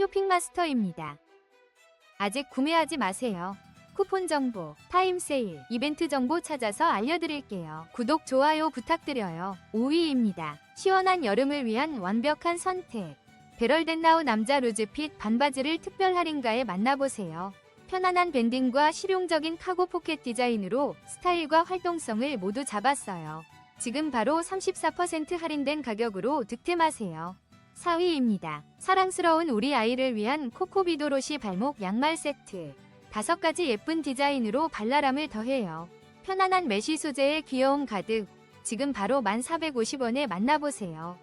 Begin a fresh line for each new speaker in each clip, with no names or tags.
쇼핑마스터입니다. 아직 구매하지 마세요. 쿠폰 정보, 타임 세일, 이벤트 정보 찾아서 알려드릴게요. 구독, 좋아요 부탁드려요. 5위입니다. 시원한 여름을 위한 완벽한 선택. 베럴덴나우 남자 루즈핏 반바지를 특별 할인가에 만나보세요. 편안한 밴딩과 실용적인 카고 포켓 디자인으로 스타일과 활동성을 모두 잡았어요. 지금 바로 34% 할인된 가격으로 득템하세요. 4위입니다. 사랑스러운 우리 아이를 위한 코코비도로시 발목 양말 세트. 다섯 가지 예쁜 디자인으로 발랄함을 더해요. 편안한 메쉬 소재의 귀여움 가득. 지금 바로 1450원에 만나보세요.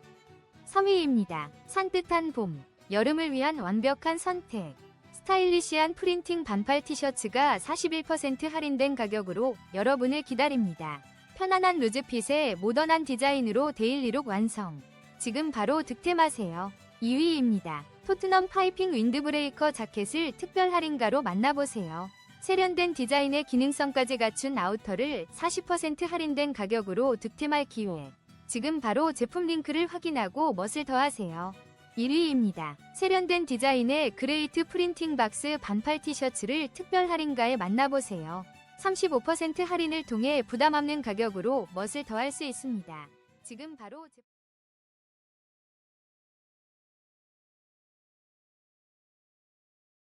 3위입니다. 산뜻한 봄. 여름을 위한 완벽한 선택. 스타일리시한 프린팅 반팔 티셔츠가 41% 할인된 가격으로 여러분을 기다립니다. 편안한 루즈핏의 모던한 디자인으로 데일리룩 완성. 지금 바로 득템하세요. 2위입니다. 토트넘 파이핑 윈드브레이커 자켓을 특별 할인가로 만나보세요. 세련된 디자인의 기능성까지 갖춘 아우터를 40% 할인된 가격으로 득템할 기회. 지금 바로 제품 링크를 확인하고 멋을 더하세요. 1위입니다. 세련된 디자인의 그레이트 프린팅 박스 반팔 티셔츠를 특별 할인가에 만나보세요. 35% 할인을 통해 부담 없는 가격으로 멋을 더할 수 있습니다. 지금 바로 제...